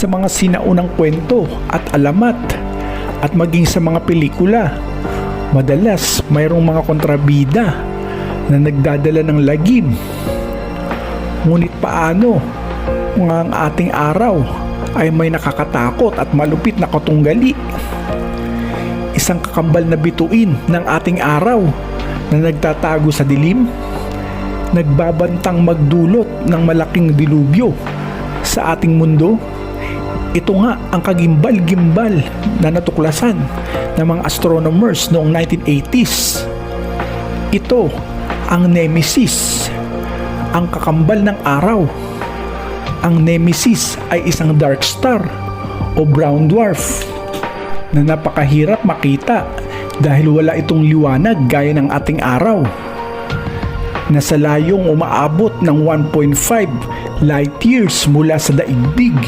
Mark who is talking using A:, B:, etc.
A: sa mga sinaunang kwento at alamat at maging sa mga pelikula. Madalas mayroong mga kontrabida na nagdadala ng lagim. Ngunit paano kung ang ating araw ay may nakakatakot at malupit na katunggali? Isang kakambal na bituin ng ating araw na nagtatago sa dilim? Nagbabantang magdulot ng malaking dilubyo sa ating mundo? Ito nga ang kagimbal-gimbal na natuklasan ng mga astronomers noong 1980s. Ito ang Nemesis, ang kakambal ng araw. Ang Nemesis ay isang dark star o brown dwarf na napakahirap makita dahil wala itong liwanag gaya ng ating araw. Nasa layong umaabot ng 1.5 light years mula sa daigdig